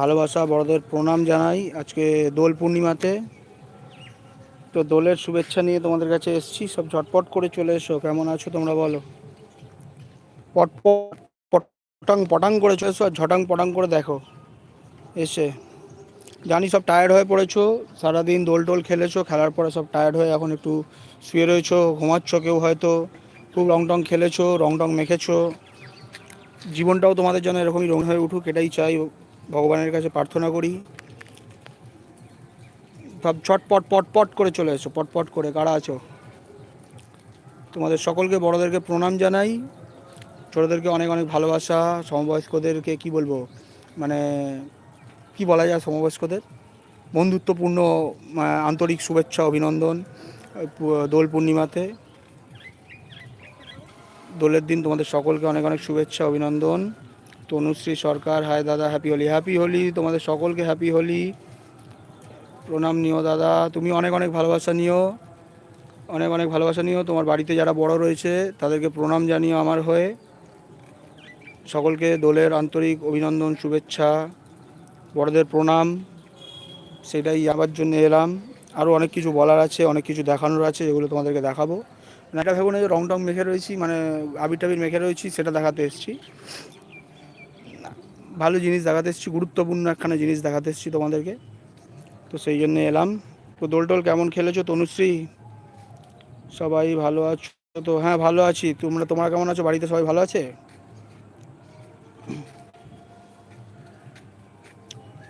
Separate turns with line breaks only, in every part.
ভালোবাসা, বড়দের প্রণাম জানাই। আজকে দোল পূর্ণিমাতে তো দোলের শুভেচ্ছা নিয়ে তোমাদের কাছে এসেছি। সব ঝটপট করে চলে এসো। কেমন আছো তোমরা বলো? পটপট পটাং পটাং করে চলে এসো আর ঝটাং, পটাং করে দেখো। এসে জানি সব টায়ার্ড হয়ে পড়েছো, সারাদিন দোল টোল খেলেছো, খেলার পরে সব টায়ার্ড হয়ে এখন একটু শুয়ে রয়েছো, ঘুমাচ্ছ কেউ হয়তো, খুব রং টং খেলেছো রং টং মেখেছো। জীবনটাও তোমাদের জন্য এরকমই রং হয়ে উঠুক, এটাই চাই। ভগবানের কাছে প্রার্থনা করি। সব ছটপট পটপট করে চলে এসো পটপট করে, কারা আছো? তোমাদের সকলকে, বড়দেরকে প্রণাম জানাই। ছোটোদেরকে অনেক অনেক ভালোবাসা, সমবয়স্কদেরকে কি বলব? মানে কি বলা যায় সমবয়স্কদের? বন্ধুত্বপূর্ণ আন্তরিক শুভেচ্ছা, অভিনন্দন দোল পূর্ণিমাতে। দোলের দিন তোমাদের সকলকে অনেক অনেক শুভেচ্ছা, অভিনন্দন। তনুশ্রী সরকার, হায় দাদা হ্যাপি হোলি হ্যাপি হোলি, তোমাদের সকলকে হ্যাপি হোলি। প্রণাম নিও দাদা, তুমি অনেক অনেক ভালোবাসা নিও, অনেক অনেক ভালোবাসা নিও। তোমার বাড়িতে যারা বড় রয়েছে, তাদেরকে প্রণাম জানিও আমার হয়ে। সকলকে দোলের আন্তরিক অভিনন্দন, শুভেচ্ছা, বড়দের প্রণাম। সেটাই যাবার জন্য এলাম। আরও অনেক কিছু বলার আছে, অনেক কিছু দেখানোর আছে, যেগুলো তোমাদেরকে দেখাবো। না এটা ভেবো না যে রং টং মেখে রয়েছি মানে আবির টাবির মেখে রয়েছি, সেটা দেখাতে এসেছি। ভালো জিনিস দেখাতে এসেছি, গুরুত্বপূর্ণ একখানা জিনিস দেখাতে এসেছি তোমাদেরকে। তো সেই জন্য এলাম। তো দোল টোল কেমন খেলেছো? তনুশ্রী? সবাই ভালো আছো তো? হ্যাঁ ভালো আছি। তোমরা তোমরা কেমন আছো? বাড়িতে সবাই ভালো আছে?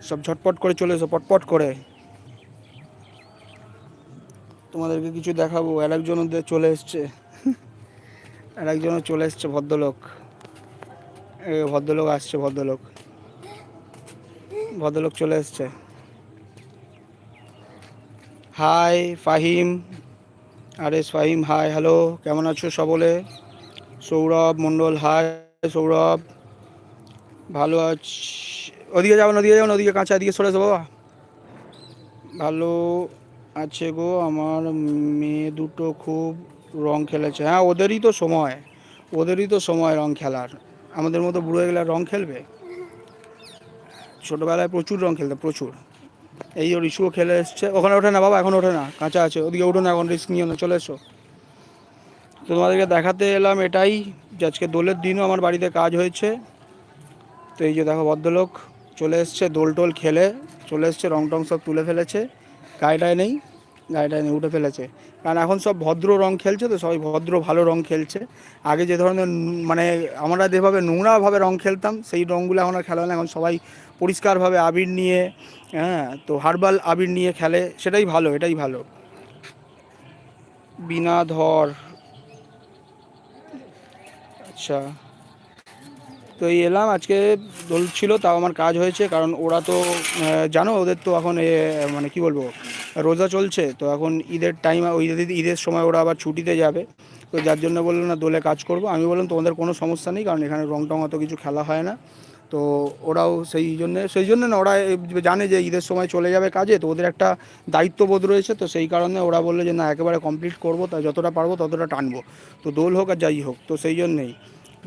সব ঝটপট করে চলে এসো, পটপট করে। তোমাদেরকে কিছু দেখাবো। আর একজনও দে- চলে এসছে। আর একজনও চলে এসছে ভদ্রলোক। ভদ্রলোক আসছে, ভদ্রলোক। ভদ্রলোক চলে এসছে। হাই ফাহিম আরে ফাহিম হাই হ্যালো কেমন আছো সবলে? সৌরভ মণ্ডল হাই সৌরভ। ভালো আছি ওদিকে যাবেন ওদিকে যাবেন ওদিকে কাঁচা এদিকে সরে এসো বাবা। ভালো আছে গো, আমার মেয়ে দুটো খুব রং খেলেছে। হ্যাঁ ওদেরই তো সময়। ওদেরই তো সময় রং খেলার। আমাদের মতো বুড়ো গেলে রং খেলবে? ছোটোবেলায় প্রচুর রং খেলতাম, প্রচুর। এই ওর ইস্যুও খেলে এসছে। ওখানে ওঠে না বাবা? এখন ওঠে না। কাঁচা আছে। ওদিকে উঠো না, এখন রিস্ক নিও না। চলে এসো। তো তোমাদেরকে দেখাতে এলাম এটাই যে আজকে দোলের দিনও আমার বাড়িতে কাজ হয়েছে। তো এই যে দেখো ভদ্রলোক চলে এসছে দোল টোল খেলে। চলে এসছে, রং টং সব তুলে ফেলেছে। গায়েটায় নেই। গায়েটায় নেই, উঠে ফেলেছে। কারণ এখন সব ভদ্র রং খেলছে তো, সবাই ভদ্র, ভালো রং খেলছে। আগে যে ধরনের মানে আমরা যেভাবে নোংরাভাবে রং খেলতাম, সেই রঙগুলো এখন আর খেলা না। এখন সবাই পরিষ্কারভাবে আবির নিয়ে হ্যাঁ তো হার্বাল আবির নিয়ে খেলে, সেটাই ভালো, এটাই ভালো। বিনা ধর। আচ্ছা। তো এই এলাম, আজকে দোল ছিল, তাও আমার কাজ হয়েছে, কারণ ওরা তো জানো, ওদের তো এখন মানে কি বলব, রোজা চলছে, তো এখন ঈদের টাইম ওই ঈদের সময় ওরা আবার ছুটিতে যাবে। তো যার জন্য বলল, না, দোলে কাজ করব। আমি বললাম, তোমাদের কোনো সমস্যা নেই, কারণ এখানে রং টং অত কিছু খেলা হয় না। তো ওরাও সেই জন্যে, সেই জন্য না, ওরা জানে যে ঈদের সময় চলে যাবে কাজে, তো ওদের একটা দায়িত্ববোধ রয়েছে, তো সেই কারণে ওরা বলল যে না, একেবারে কমপ্লিট করব, তা যতটা পারব ততটা টানবো, তো দোল হোক আর যাই হোক, তো সেই জন্যেই।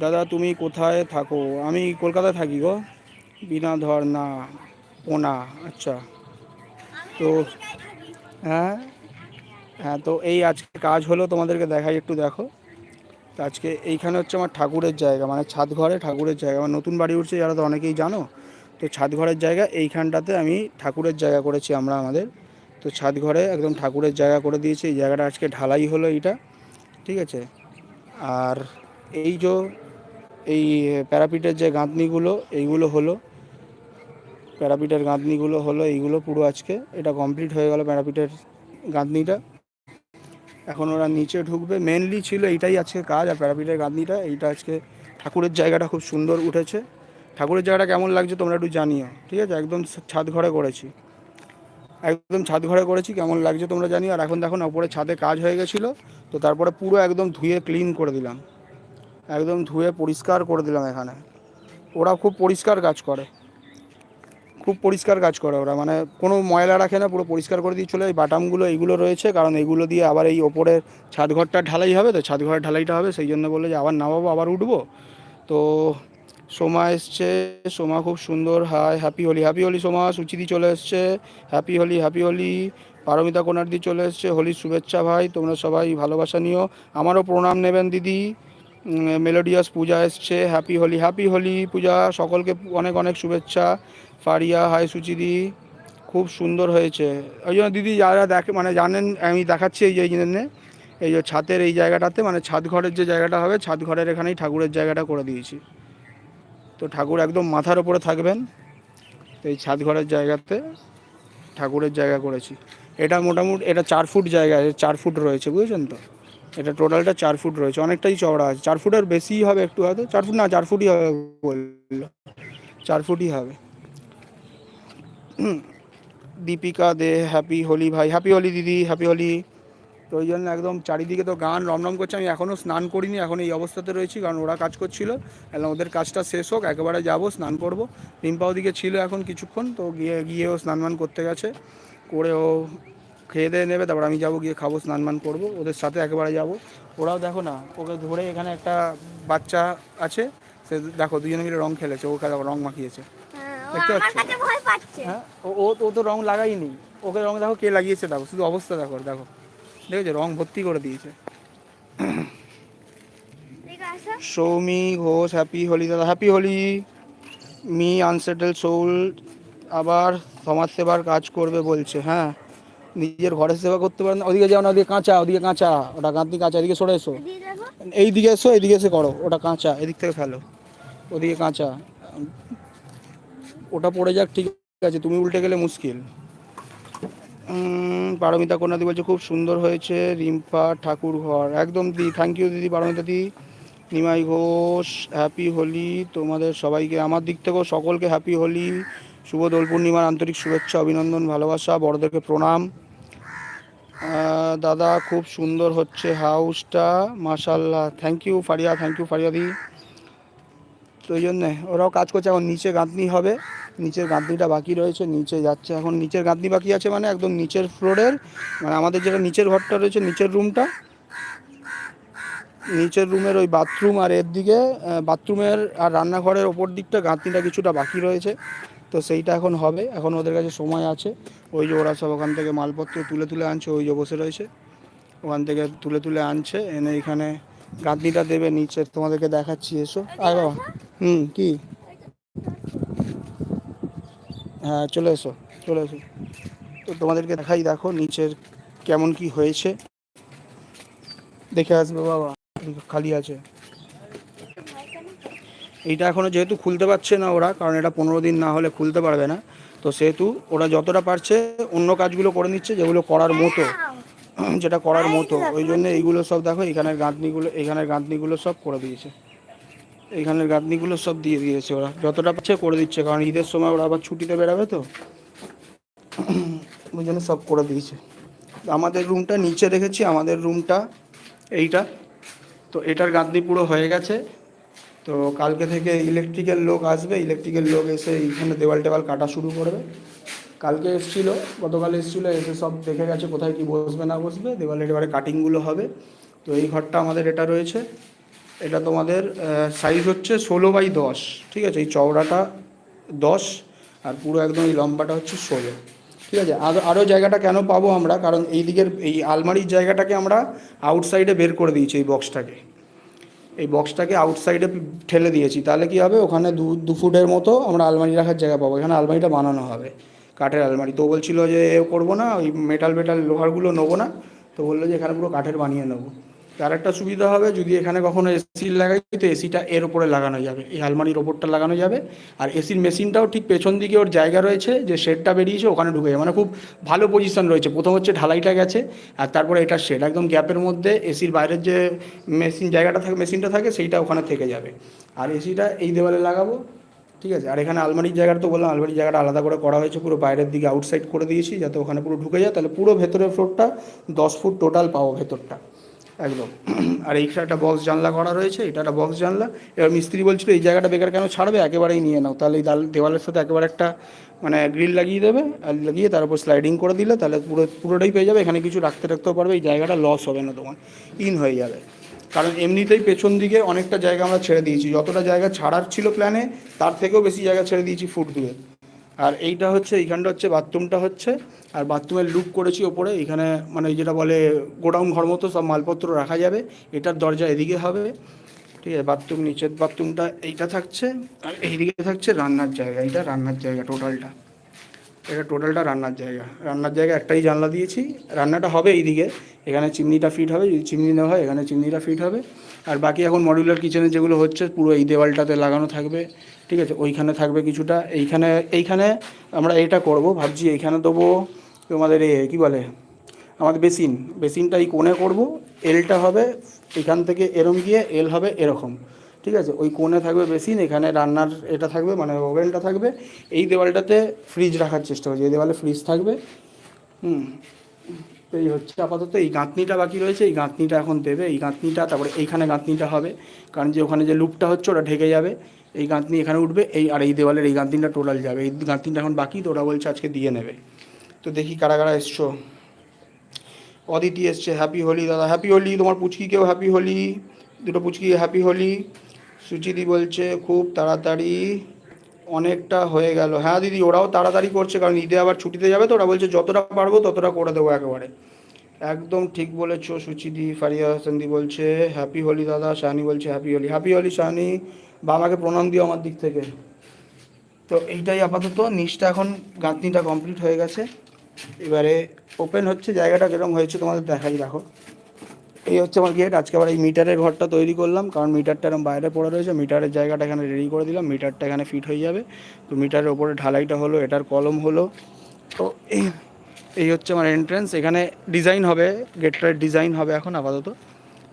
দাদা, তুমি কোথায় থাকো? আমি কলকাতায় থাকি গো। বিনা ধর না পোনা আচ্ছা। তো হ্যাঁ হ্যাঁ তো এই আজকে কাজ হলো, তোমাদেরকে দেখাই, একটু দেখো। তো আজকে এইখানে হচ্ছে আমার ঠাকুরের জায়গা মানে ছাদ ঘরে ঠাকুরের জায়গা। আমার নতুন বাড়ি উঠছে, যারা তো অনেকেই জানো। তো ছাদ ঘরের জায়গা, এইখানটাতে আমি ঠাকুরের জায়গা করেছি আমরা আমাদের। তো ছাদ ঘরে একদম ঠাকুরের জায়গা করে দিয়েছি, এই জায়গাটা আজকে ঢালাই হলো এইটা, ঠিক আছে? আর এই যে, এই প্যারাপিটের যে গাঁথনিগুলো, এইগুলো হলো। প্যারাপিটের গাঁথনিগুলো হলো, এইগুলো পুরো আজকে। এটা কমপ্লিট হয়ে গেল প্যারাপিটের গাঁথনিটা। এখন ওরা নিচে ঢুকবে। মেনলি ছিল এইটাই আজকে কাজ আর প্যারাপিটের গাঁথনিটা এইটা আজকে ঠাকুরের জায়গাটা খুব সুন্দর উঠেছে। ঠাকুরের জায়গাটা কেমন লাগছে তোমরা একটু জানিও, ঠিক আছে? একদম ছাদ ঘরে করেছি। একদম ছাদ ঘরে করেছি, কেমন লাগছে তোমরা জানিও। আর এখন দেখো না, উপরে ছাদে কাজ হয়ে গেছিল। তো তারপরে পুরো একদম ধুয়ে ক্লিন করে দিলাম। একদম ধুয়ে পরিষ্কার করে দিলাম এখানে। ওরা খুব পরিষ্কার কাজ করে। খুব পরিষ্কার কাজ করে ওরা। মানে কোনো ময়লা রাখে না, পুরো পরিষ্কার করে দিয়ে চলে এই বাটামগুলো, এইগুলো রয়েছে, কারণ এইগুলো দিয়ে আবার এই ওপরের ছাদ ঘরটা ঢালাই হবে, তো ছাদ ঘরের ঢালাইটা হবে, সেই জন্য বলল যে আবার নামাবো, আবার উঠবো। তো সোমা এসছে, সোমা খুব সুন্দর, hi, happy Holi happy Holi Soma সুচিদি চলে এসছে, হ্যাপি হোলি হ্যাপি হোলি, পারমিতা কোনার্দি চলে এসছে, হোলির শুভেচ্ছা ভাই, তোমরা সবাই ভালোবাসা নিও। আমারও প্রণাম নেবেন দিদি মেলোডিয়াস পূজা এসছে, হ্যাপি হোলি হ্যাপি হোলি পূজা, সকলকে অনেক অনেক শুভেচ্ছা। ফারিয়া, হাই সুচিদি খুব সুন্দর হয়েছে। ওই জন্য দিদি, যারা দেখে মানে জানেন, আমি দেখাচ্ছি এই যে জন্যে, এই যে ছাদের এই জায়গাটাতে মানে ছাদ ঘরের যে জায়গাটা হবে, ছাদ ঘরের এখানেই ঠাকুরের জায়গাটা করে দিয়েছি। তো ঠাকুর একদম মাথার ওপরে থাকবেন এই ছাদ ঘরের জায়গাতে ঠাকুরের জায়গা করেছি। এটা মোটামুটি, এটা চার ফুট জায়গা আছে চার ফুট রয়েছে, বুঝেছেন তো? এটা টোটালটা চার ফুট রয়েছে, অনেকটাই চওড়া আছে। চার ফুটের বেশিই হবে একটু হয়তো, চার ফুট না, চার ফুটই হবে বলল। চার ফুটই হবে। দীপিকা দে হ্যাপি হোলি ভাই। হ্যাপি হোলি দিদি হ্যাপি হোলি তো ওই জন্য একদম চারিদিকে তো গান রমরম করছে। আমি এখনও স্নান করিনি, এখন এই অবস্থাতে রয়েছি, কারণ ওরা কাজ করছিল। এবং ওদের কাজটা শেষ হোক, একেবারে যাব, স্নান করব। রিম্পা ওদিকে ছিল এখন কিছুক্ষণ, তো গিয়ে গিয়েও স্নান মান করতে গেছে। করে ও খেয়ে দিয়ে নেবে, তারপর আমি যাব, গিয়ে খাব, স্নান মান করব। ওদের সাথে একেবারে যাব। ওরাও দেখো না, ওকে ধরে এখানে একটা বাচ্চা আছে। সে দেখো, দুজনে মিলে রং খেলেছে, ওকে দেখো, রং মাখিয়েছে।
ও
দেখতে পাচ্ছ? হ্যাঁ ও ও- তো রং লাগাইনি ওকে রং দেখো কে লাগিয়েছে দেখো শুধু অবস্থা দেখো দেখো। দেখেছ? রং ভর্তি করে দিয়েছে। সৌমি ঘোষ হ্যাপি হোলি দাদা happy Holi. Me unsettle soul আবার সমাজ সেবার কাজ করবে বলছে হ্যাঁ। নিজের ঘরের সেবা করতে পারেন না। ওদিকে যাও না ওদিকে কাঁচা ওদিকে কাঁচা। ওটা গাঁথনি কাঁচা এদিকে সরে এসো।
দিয়ে দেখো।
এই দিকে এসো এদিকে এসে করো। ওটা কাঁচা এদিক থেকে ফেলো। ওদিকে কাঁচা। ওটা পড়ে যাক, ঠিক আছে। তুমি উল্টে গেলে মুশকিল। পারমিতা কন্যাদি বলছে, খুব সুন্দর হয়েছে রিম্পা ঠাকুর ঘর। একদম দি থ্যাংক ইউ দিদি, পারমিতা দি। নিমাই ঘোষ হ্যাপি হোলি তোমাদের সবাইকে। আমার দিক থেকেও সকলকে হ্যাপি হোলি, শুভ দোল পূর্ণিমার আন্তরিক শুভেচ্ছা, অভিনন্দন, ভালোবাসা, বড়দেরকে প্রণাম। দাদা, খুব সুন্দর হচ্ছে হাউসটা মাশাল্লাহ thank you Faria thank you Faria দি। তো ওই জন্যে ওরাও কাজ করছে, এখন নিচে গাঁথনি হবে। নিচের গাঁথনিটা বাকি রয়েছে, নিচে যাচ্ছে এখন। নিচের গাঁথনি বাকি আছে মানে একদম নিচের ফ্লোরের মানে আমাদের যেটা নিচের ঘরটা রয়েছে, নিচের রুমটা। নিচের রুমের ওই বাথরুম আর এর দিকে বাথরুমের আর রান্নাঘরের ওপর দিকটা গাঁথনিটা কিছুটা বাকি রয়েছে। তো সেইটা এখন হবে, এখন ওদের কাছে সময় আছে। ওই যে ওরা সব ওখান থেকে মালপত্র তুলে তুলে আনছে, ওই যে বসে রয়েছে। ওখান থেকে তুলে তুলে আনছে, এনে এখানে গাঁথনিটা দেবে নিচে তোমাদেরকে দেখাচ্ছি, এসো। আয় বাবা, হুম, কি? হ্যাঁ চলে এসো চলে এসো। তো তোমাদেরকে দেখাই, দেখো নিচের কেমন কি হয়েছে। দেখে আসবে, বাবা খালি আছে। এইটা এখনও যেহেতু খুলতে পারছে না ওরা, কারণ এটা পনেরো দিন না হলে খুলতে পারবে না। তো সেহেতু ওরা যতটা পারছে, অন্য কাজগুলো করে নিচ্ছে, যেগুলো করার মতো। যেটা করার মতো, ওই জন্য এইগুলো সব দেখো, এখানের গাঁথনিগুলো এখানের গাঁথনিগুলো সব করে দিয়েছে। এইখানের গাঁথনিগুলো সব দিয়ে দিয়েছে ওরা। যতটা পাচ্ছে করে দিচ্ছে, কারণ ঈদের সময় ওরা আবার ছুটিতে বেরাবে তো। ওই জন্য সব করে দিয়েছে। আমাদের রুমটা নিচে রেখেছি, আমাদের রুমটা এইটা। তো এটার গাঁথনি পুরো হয়ে গেছে। তো কালকে থেকে ইলেকট্রিক্যাল লোক আসবে ইলেকট্রিক্যাল লোক এসে এইখানে দেওয়াল টেওয়াল কাটা শুরু করবে। কালকে এসেছিল, গতকাল এসেছিল, এসে সব দেখে গেছে কোথায় কি বসবে না বসবে। দেওয়ালে এবারে কাটিংগুলো হবে। তো এই ঘরটা আমাদের এটা রয়েছে। এটা তোমাদের সাইজ হচ্ছে ষোলো বাই দশ, ঠিক আছে? এই চওড়াটা দশ আর পুরো একদম এই লম্বাটা হচ্ছে ষোলো, ঠিক আছে? আরও আরও জায়গাটা কেন পাবো আমরা? কারণ এই দিকের, এই আলমারির জায়গাটাকে আমরা আউটসাইডে বের করে দিয়েছি এই বক্সটাকে এই বক্সটাকে আউটসাইডে ঠেলে দিয়েছি। তাহলে কি হবে? ওখানে দু দু ফুটের মতো আমরা আলমারি রাখার জায়গা পাবো। এখানে আলমারিটা বানানো হবে, কাঠের আলমারি। তো বলছিল যে এ করব না, ওই মেটাল মেটাল লোহারগুলো নেব না। তো বলল যে এখানে পুরো কাঠের বানিয়ে নেব। তার একটা সুবিধা হবে, যদি এখানে কখনো এসি লাগাই, তো এসিটা এর উপরে লাগানো যাবে, এই আলমারির ওপরটা লাগানো যাবে। আর এসির মেশিনটাও ঠিক পেছন দিকে ওর জায়গা রয়েছে, যে শেডটা বেরিয়েছে, ওখানে ঢুকে যাবে। মানে খুব ভালো পজিশন রয়েছে। প্রথম হচ্ছে ঢালাইটা গেছে, আর তারপরে এটা শেড একদম গ্যাপের মধ্যে এসির বাইরের যে মেশিন জায়গাটা থাকে মেশিনটা থাকে, সেইটা ওখানে থেকে যাবে। আর এসিটা এই দেওয়ালে লাগাবো, ঠিক আছে? আর এখানে আলমারির জায়গাটা তো বললাম, আলমারির জায়গাটা আলাদা করে করা হয়েছে, পুরো বাইরের দিকে আউটসাইড করে দিয়েছি, যাতে ওখানে পুরো ঢুকে যায়। তাহলে পুরো ভেতরের ফ্লোরটা দশ ফুট টোটাল পাবো ভেতরটা। একদম। আর এই একটা বক্স জানলা করা রয়েছে, এটা একটা বক্স জানলা। এবার মিস্ত্রি বলছিল, এই জায়গাটা বেকার কেন ছাড়বে? একেবারেই নিয়ে নাও। তাহলে এই দেওয়ালের সাথে একেবারে একটা মানে গ্রিল লাগিয়ে দেবে, আর লাগিয়ে তার উপর স্লাইডিং করে দিলে তাহলে পুরো, পুরোটাই পেয়ে যাবে। এখানে কিছু রাখতে রাখতেও পারবে, এই জায়গাটা লস হবে না তোমার ইন হয়ে যাবে। কারণ এমনিতেই পেছন দিকে অনেকটা জায়গা আমরা ছেড়ে দিয়েছি। যতটা জায়গা ছাড়ার ছিল প্ল্যানে তার থেকেও বেশি জায়গা ছেড়ে দিয়েছি ফুট দিয়ে। আর এইটা হচ্ছে, এইখানটা হচ্ছে, বাথরুমটা হচ্ছে, আর বাথরুমের লুক করেছি ওপরে এখানে মানে যেটা বলে গোডাউন ঘর মতো সব মালপত্র রাখা যাবে, এটার দরজা এদিকে হবে, ঠিক আছে, বাথরুম, নিচের বাথরুমটা এইটা থাকছে, আর এইদিকে থাকছে রান্নার জায়গা, এইটা রান্নার জায়গা টোটালটা এটা টোটালটা রান্নার জায়গা। রান্নার জায়গা একটাই জানলা দিয়েছি। রান্নাটা হবে এইদিকে। এখানে চিমনিটা ফিট হবে, যদি চিমনি নেওয়া হয় এখানে চিমনিটা ফিট হবে। আর বাকি এখন মডিউলার কিচেনে যেগুলো হচ্ছে, পুরো এই দেওয়ালটাতে লাগানো থাকবে। ঠিক আছে? ওইখানে থাকবে কিছুটা। এইখানে এইখানে আমরা এটা করব, ভাবছি এইখানে দেবো তোমাদের এ, কী বলে? আমাদের বেসিন। বেসিনটা এই কোণে করব। এলটা হবে এখান থেকে এরম গিয়ে এল হবে এরকম। ঠিক আছে? ওই কোণে থাকবে বেসিন, এখানে রান্নার এটা থাকবে মানে ওভেনটা থাকবে। এই দেওয়ালটাতে ফ্রিজ রাখার চেষ্টা করছি। এই দেওয়ালে ফ্রিজ থাকবে। হুম। তো এই হচ্ছে আপাতত এই গাঁথনিটা বাকি রয়েছে। এই গাঁথনিটা এখন দেবে। এই গাঁথনিটা, তারপরে এইখানে গাঁথনিটা হবে। কারণ যে ওখানে যে লুপটা হচ্ছে, ওটা ঢেকে যাবে। এই গাঁথনি এখানে উঠবে। এই আর এই দেওয়ালের এই গাঁথনিটা টোটাল যাবে। এই গাঁথনিটা এখন বাকি, তো ওরা বলছে আজকে দিয়ে নেবে। তো দেখি কারা কারা এসছো। অদিতি এসছে হ্যাপি হোলি দাদা। হ্যাপি হোলি তোমার পুচকিকেও হ্যাপি হোলি দুটো পুচকি হ্যাপি হোলি সুচিদি বলছে, খুব তাড়াতাড়ি অনেকটা হয়ে গেল। হ্যাঁ দিদি, ওরাও তাড়াতাড়ি করছে, কারণ ঈদে আবার ছুটিতে যাবে তো। ওরা বলছে, যতটা পারব ততটা করে দেবো একেবারে। একদম ঠিক বলেছ সুচিদি। ফারিয়া হাসানদি বলছে, হ্যাপি হোলি দাদা। শাহানি বলছে, হ্যাপি হোলি। হ্যাপি হোলি শাহানি, বাবাকে প্রণাম দিও আমার দিক থেকে। তো এইটাই আপাতত, নিচটা এখন গাঁথনিটা কমপ্লিট হয়ে গেছে। এবারে ওপেন হচ্ছে, জায়গাটা কীরকম হয়েছে তোমাদের দেখাই রাখো এই হচ্ছে আমার গেট আজকে আবার এই মিটারের ঘরটা তৈরি করলাম, কারণ মিটারটা এরকম বাইরে পড়ে রয়েছে। মিটারের জায়গাটা এখানে রেডি করে দিলাম মিটারটা এখানে ফিট হয়ে যাবে। তো মিটারের ওপরে ঢালাইটা হলো, এটার কলম হলো। তো এই এই হচ্ছে আমার এন্ট্রেন্স এখানে ডিজাইন হবে গেটটার ডিজাইন হবে এখন আপাতত।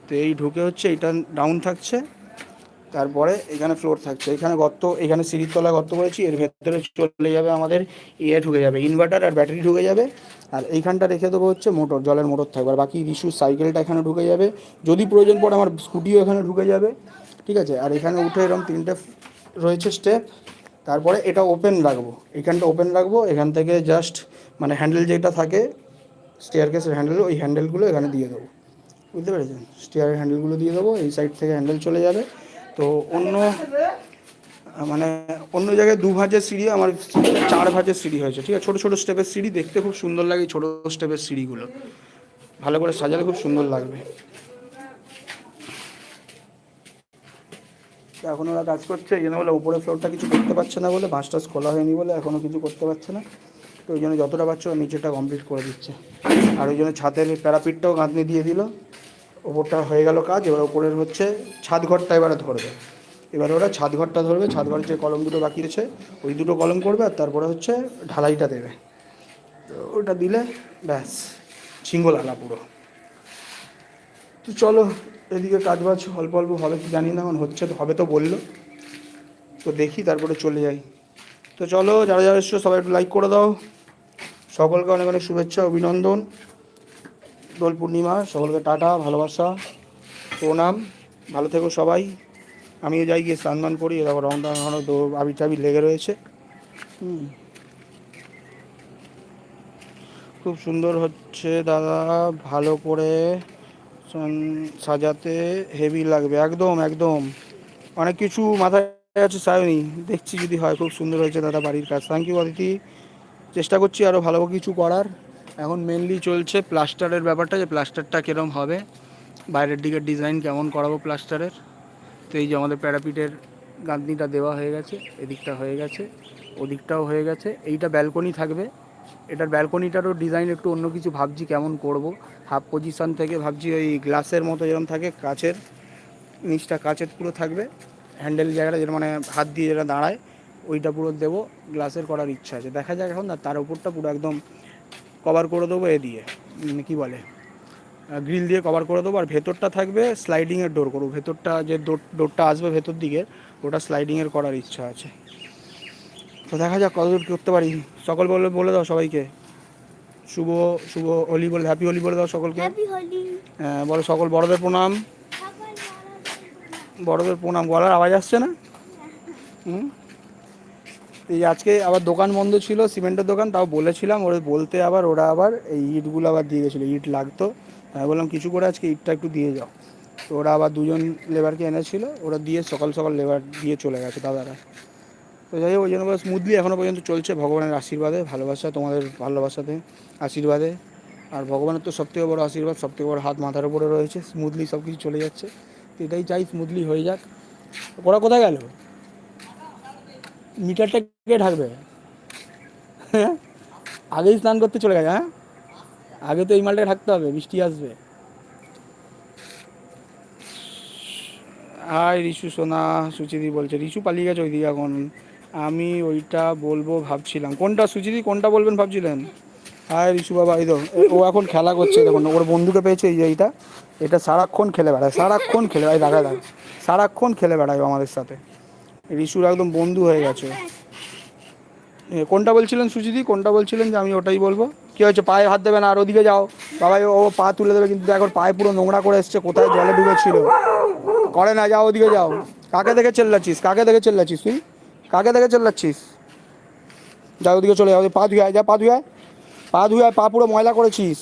তো এই ঢুকে হচ্ছে, এটা ডাউন থাকছে। তারপরে এখানে ফ্লোর থাকছে। এখানে গর্ত, এখানে সিঁড়ির তলায় গর্ত করেছি, এর ভেতরে চলে যাবে আমাদের ইয়ে ঢুকে যাবে। ইনভার্টার আর ব্যাটারি ঢুকে যাবে। আর এইখানটা রেখে দেবো হচ্ছে মোটর, জলের মোটর থাকবে। আর বাকি রিসু সাইকেলটা এখানে ঢুকে যাবে। যদি প্রয়োজন পড়ে আমার স্কুটিও এখানে ঢুকে যাবে। ঠিক আছে? আর এখানে উঠে এরকম তিনটে রয়েছে স্টেপ তারপরে এটা ওপেন রাখব। এখানটা ওপেন রাখব। এখান থেকে জাস্ট মানে হ্যান্ডেল যেটা থাকে স্টেয়ার কেসের হ্যান্ডেল ওই হ্যান্ডেলগুলো এখানে দিয়ে দেবো। বুঝতে পেরেছেন? স্টেয়ারের হ্যান্ডেলগুলো দিয়ে দেবো। এই সাইড থেকে হ্যান্ডেল চলে যাবে। তো অন্য মানে অন্য জায়গায় দু ভাঁজের সিঁড়ি, আমার চার ভাঁজের সিঁড়ি হয়েছে, ঠিক আছে? ছোটো ছোটো স্টেপের সিঁড়ি, দেখতে খুব সুন্দর লাগে ছোটো স্টেপের সিঁড়িগুলো। ভালো করে সাজালে খুব সুন্দর লাগবে। এখন ওরা কাজ করছে, এই জন্য বলে উপরের ফ্লোরটা কিছু করতে পারছে না বলে, বাঁশ টাস খোলা হয়নি বলে এখনও কিছু করতে পারছে না। তো ওই জন্য যতটা পারছে ও নিচেটা কমপ্লিট করে দিচ্ছে। আর ওই জন্য ছাদের প্যারাপিটটাও গাঁথনি দিয়ে দিল। ওপরটা হয়ে গেল কাজ, এবার ওপরের হচ্ছে ছাদ ঘরটা এবারে ধরবে। এবারে ওরা ছাদ ঘরটা ধরবে, ছাদ ঘরের যে কলম দুটো বাকি রয়েছে ওই দুটো কলম করবে আর তারপরে হচ্ছে ঢালাইটা দেবে। তো ওটা দিলে ব্যাস ছিঙ্গল আলা পুরো। তো চলো, এদিকে কাজ বাজ অল্প অল্প হবে কি জানি না, এখন হচ্ছে তো, হবে তো বলল। তো দেখি তারপরে চলে যাই। তো চলো, যারা যারা এসছো, সবাই একটু লাইক করে দাও। সকলকে অনেক অনেক শুভেচ্ছা, অভিনন্দন। দোল পূর্ণিমা, সকলকে টাটা, ভালোবাসা, প্রণাম। ভালো থেকো সবাই। আমিও যাই গিয়ে স্নান টান করি এরকম রং টং এখনও তো আবির টাবির লেগে রয়েছে। হুম। খুব সুন্দর হচ্ছে দাদা ভালো করে সাজাতে হেভি লাগবে একদম একদম। অনেক কিছু মাথায় আছে সায়নি দেখছি যদি হয় খুব সুন্দর হয়েছে দাদা বাড়ির কাজ। Thank you Aditi. চেষ্টা করছি আরও ভালো কিছু করার। এখন মেনলি চলছে প্লাস্টারের ব্যাপারটা যে প্লাস্টারটা কীরকম হবে বাইরের দিকের ডিজাইন কেমন করাবো প্লাস্টারের তো এই যে আমাদের প্যারাপিটের গাঁথনিটা দেওয়া হয়ে গেছে এদিকটা হয়ে গেছে ওদিকটাও হয়ে গেছে। এইটা ব্যালকনি থাকবে। এটার ব্যালকনিটারও ডিজাইন একটু অন্য কিছু ভাবছি কেমন করব। হাফ পজিশন থেকে ভাবছি ওই গ্লাসের মতো যেরকম থাকে কাচের নিচটা কাচের পুরো থাকবে। হ্যান্ডেল জায়গাটা যেটা মানে হাত দিয়ে যেটা দাঁড়ায় ওইটা পুরো দেবো। গ্লাসের করার ইচ্ছা আছে। দেখা যাক এখন তার উপরটা পুরো একদম কভার করে দেবো এ দিয়ে। উম, কি বলে? গ্রিল দিয়ে কভার করে দেবো আর ভেতরটা থাকবে স্লাইডিংয়ের ডোর করব। ভেতরটা যে ডোর ডোরটা আসবে ভেতর দিকে ওটা স্লাইডিংয়ের করার ইচ্ছা আছে। তো দেখা যাক কতদূর করতে পারি। সকল বলে বলে দাও সবাইকে। শুভ শুভ হোলি বলে হ্যাপি হোলি বলে দাও সকলকে। হ্যাঁ, বলো সকল বড়দের প্রণাম। বড়দের প্রণাম। গলার আওয়াজ আসছে না? হুম? এই আজকে আবার দোকান বন্ধ ছিল সিমেন্টের দোকান তাও বলেছিলাম ওরা বলতে আবার ওরা আবার এই ইটগুলো আবার দিয়ে গেছিল ইট লাগতো। আমি বললাম, কিছু করে আজকে ইটটা একটু দিয়ে যাও। তো ওরা আবার দুজন লেবারকে এনেছিল, ওরা দিয়ে সকাল সকাল লেবার দিয়ে চলে গেছে দাদারা। তো যাই ওই জন্য স্মুথলি এখনও পর্যন্ত চলছে, ভগবানের আশীর্বাদে, ভালোবাসা তোমাদের ভালোবাসাতে, আশীর্বাদে। আর ভগবানের তো সবথেকে বড় আশীর্বাদ, সবথেকে বড় হাত মাথার উপরে রয়েছে স্মুথলি সব কিছু চলে যাচ্ছে। তো এটাই চাই স্মুথলি হয়ে যাক। ওরা কোথায় গেল? মিটারটা কে ঢাকবে? হ্যাঁ? আগেই স্নান করতে চলে গেছে হ্যাঁ? আগে তো এই মালটা থাকতে হবে বৃষ্টি আসবে। হাই রিশু সোনা, সুচিদি বলছে, রিশু পালিয়ে গেছে ওইদিকে এখন। আমি ওইটা বলব ভাবছিলাম। কোনটা, সুচিদি কোনটা বলবেন ভাবছিলেন? হাই রিশু বাবা, এই ও এখন খেলা করছে, দেখুন, ওর বন্ধুকে পেয়েছে এই যে এইটা। এটা সারাক্ষণ খেলে বেড়ায়, সারাক্ষণ খেলে বেড়ায় দেখা দেখ সারাক্ষণ খেলে বেড়ায় আমাদের সাথে। রিশুর একদম বন্ধু হয়ে গেছে। কোনটা বলছিলেন সুচিদি কোনটা বলছিলেন যে আমি ওটাই বলব? কি হয়েছে? পায়ে হাত দেবে না? আর ওদিকে যাও। বাবাই ও পা তুলে দেবে কিন্তু দেখো পায়ে পুরো নোংরা করে এসছে কোথায় জলে ডুবেছিল। করে না যাও ওদিকে যাও। কাকে দেখে চেল্লাচ্ছিস? কাকে দেখে চেল্লাচ্ছিস তুই? কাকে দেখে চেল্লাচ্ছিস? যা ওদিকে চলে যাও। পা ধুয়ে যা পা ধুয়ে পা ধুয়ে পা পুরো ময়লা করেছিস।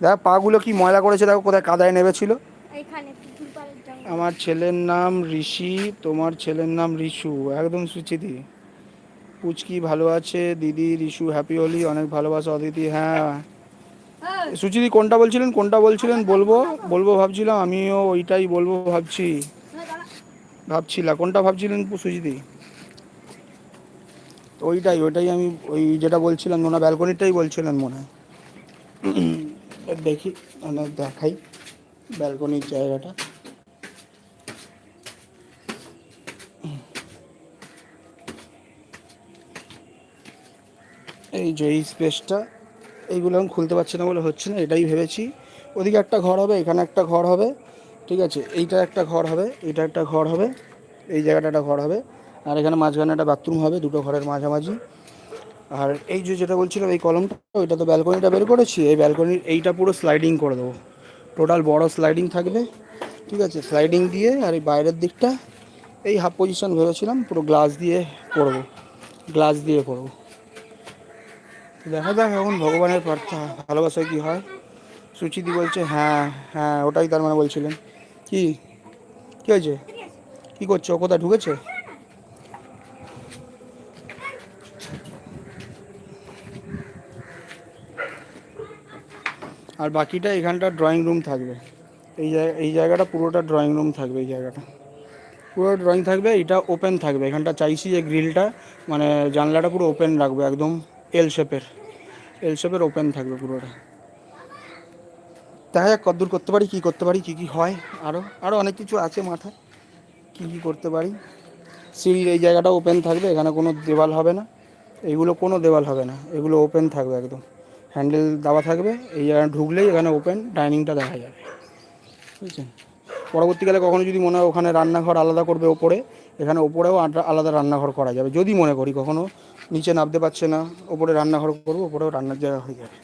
দেখ পাগুলো কি ময়লা করেছে দেখো কোথায় কাদায়
এখানে জঙ্গল।
আমার ছেলের নাম ঋষি তোমার ছেলের নাম ঋষু। একদম সুচিতি পুচকি ভালো আছে দিদি রিশু হ্যাপি হোলি অনেক ভালোবাসা অদিতি হ্যাঁ। সুচিদি কোনটা বলছিলেন কোনটা বলছিলেন? বলব বলব ভাবছিলাম আমিও ওইটাই বলব ভাবছি। ভাবছিলা কোনটা ভাবছিলেন সুচিদি? তো ওইটাই ওইটাই আমি ওই যেটা বলছিলাম ওনা ব্যালকনিটাই বলছিলেন মনে হয়। দেখি মানে দেখাই ব্যালকনির জায়গাটা। এই যে এই স্পেসটা, এইগুলো আমি খুলতে পারছি না বলে হচ্ছে না, এটাই ভেবেছি। ওদিকে একটা ঘর হবে, এখানে একটা ঘর হবে, ঠিক আছে? এইটা একটা ঘর হবে, এটা একটা ঘর হবে, এই জায়গাটা একটা ঘর হবে, আর এখানে মাঝখানে একটা বাথরুম হবে, দুটো ঘরের মাঝামাঝি। আর এই যে যেটা বলছিলাম, এই কলমটা, ওইটা তো ব্যালকনিটা বের করেছি, এই ব্যালকনির এইটা পুরো স্লাইডিং করে দেবো। টোটাল বড় স্লাইডিং থাকবে, ঠিক আছে? স্লাইডিং দিয়ে, আর এই বাইরের দিকটা, এই হাফ পজিশন ভেবেছিলাম, পুরো গ্লাস দিয়ে করব। গ্লাস দিয়ে করব। দেখা যাক এখন ভগবানের প্রার্থনা ভালোবাসায় কি হয়? সুচিদি বলছে হ্যাঁ হ্যাঁ ওটাই তার মানে বলছিলেন। কি? কি হয়েছে? কি করছ? কোথায় ঢুকেছে? আর বাকিটা এখানটা ড্রয়িং রুম থাকবে। এই জায়গা এই জায়গাটা পুরোটা ড্রয়িং রুম থাকবে, এই জায়গাটা। পুরো ড্রয়িং থাকবে, এটা ওপেন থাকবে। এখানটা চাইছি যে গ্রিলটা মানে জানলাটা পুরো ওপেন রাখব, একদম এল শেপের এল শেপের ওপেন থাকবে পুরোটা। দেখা যাক কদ্দূর করতে পারি, কী করতে পারি, কী কী হয় আরও আরও অনেক কিছু আছে মাথায়, কী কী করতে পারি। সিঁড়ির এই জায়গাটা ওপেন থাকবে, এখানে কোনো দেওয়াল হবে না। এগুলো কোনো দেওয়াল হবে না, এগুলো ওপেন থাকবে একদম। হ্যান্ডেল দেওয়া থাকবে, এই জায়গায় ঢুকলেই এখানে ওপেন ডাইনিংটা দেখা যাবে। বুঝছেন? পরবর্তীকালে কখনো যদি মনে হয় ওখানে রান্নাঘর আলাদা করবে ওপরে, এখানে ওপরেও আলাদা- আলাদা রান্নাঘর করা যাবে, যদি মনে করি কখনো। নিচে নামতে পারছে না, ওপরে রান্নাঘর করব, ওপরেও রান্নার জায়গা হয়ে যাবে।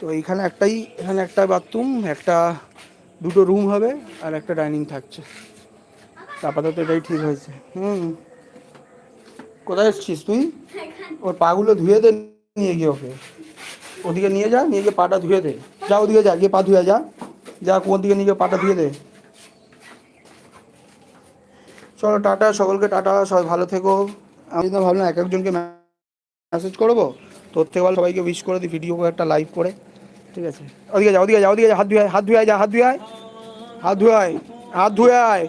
তো এইখানে একটাই, এখানে একটা বাথরুম একটা দুটো রুম হবে আর একটা ডাইনিং থাকছে। আপাতত এটাই ঠিক হয়েছে। হুম। কোথায় এসছিস তুই? ওর পাগুলো ধুয়ে দে, নিয়ে গিয়ে ওকে। ওদিকে নিয়ে যা, নিয়ে গিয়ে পাটা ধুয়ে দে। যা ওদিকে যা, গিয়ে পা ধুয়ে যা। যা কোন দিকে নিয়ে গিয়ে পাটা ধুয়ে দে। চলো টাটা, সকলকে টাটা, সবাই ভালো থেকো। আমি তো ভাবলাম এক একজনকে মেসেজ করব। তোর থেকে ভালো সবাইকে উইশ করে দিই ভিডিও একটা লাইভ করে। ঠিক আছে? ওদিকে যা ওদিকে যা ওদিকে যা হাত ধুয়ে হাত ধুয়ে যা হাত ধুয়ে হাত ধুয়ে হাত ধুয়ে আয়।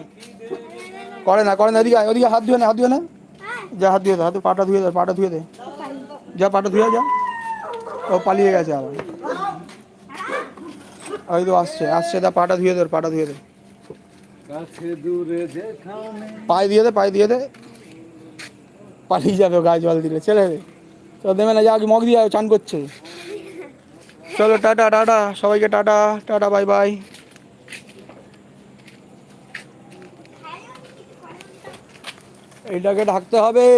করে না করে না ওদিকে ওদিকে হাত ধুয়ে না হাত ধুয়ে না। যা হাত ধুয়ে দে হাতে পাটা ধুয়ে দে পাটা ধুয়ে দে। যা পাটা ধুয়ে যা। ও পালিয়ে গেছে আবার। ওই তো আসছে আসছে দা পাটা ধুয়ে দে পাটা ধুয়ে দে। পায়ে দিয়ে দে পায়ে দিয়ে দে। পালিয়ে যাবে গায়ে জল দিলে চলে যাবে তো দেবে না, যা কি মগ দিয়ে চান করছে। চলো, টাটা টাটা, সবাইকে টাটা টাটা, বাই বাই। এটাকে ঢাকতে হবে।